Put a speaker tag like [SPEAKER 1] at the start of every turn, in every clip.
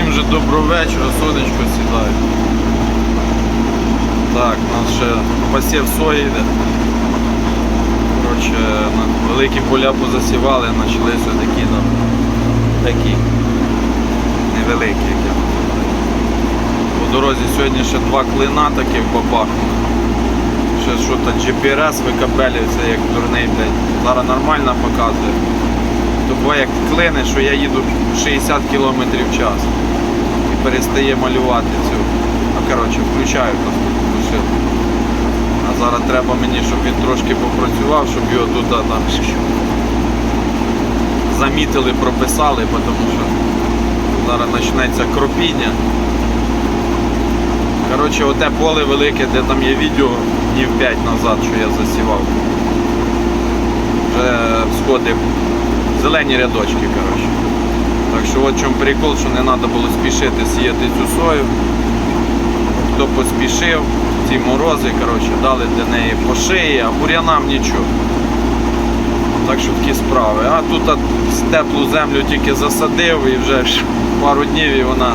[SPEAKER 1] Всім вже доброго вечора, сонечко сідає. Так, у нас ще посів сої йде. Коротше, великі поля позасівали, почалися такі, ну, такі невеликі, як я. По дорозі сьогодні ще два клина таких бабахнули. Ще що то GPRS викабелюється як дурний, блядь. Зараз нормально показує. Тобто як клине, що я їду 60 км в час перестає малювати цю. Ну коротше, включаю просто машину. А зараз треба мені, щоб він трошки попрацював, щоб його тут а, там замітили, прописали, тому що зараз почнеться кропіння. Коротше, оте поле велике, де там є відео днів 5 назад, що я засівав. Вже сходив зелені рядочки, коротше. Так що от чому прикол, що не треба було спішити сіяти цю сою. Хто поспішив, ці морози, коротше, дали для неї по шиї, а бур'янам нічого. Так що такі справи. А тут а, теплу землю тільки засадив і вже ж пару днів і вона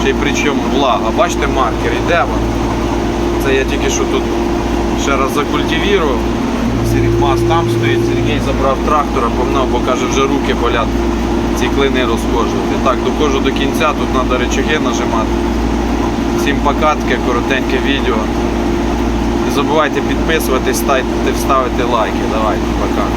[SPEAKER 1] ще й причому влага. Бачите маркер, йде вона. Це я тільки що тут ще раз закультивірував. Сірігмас там стоїть, Сергій забрав трактора, погнав, бо каже, вже руки болять ці клини розкожувати. Так, доходжу до кінця, тут треба речаги нажимати. Всім покатки, коротеньке відео. Не забувайте підписуватись, ставити лайки. Давайте, пока.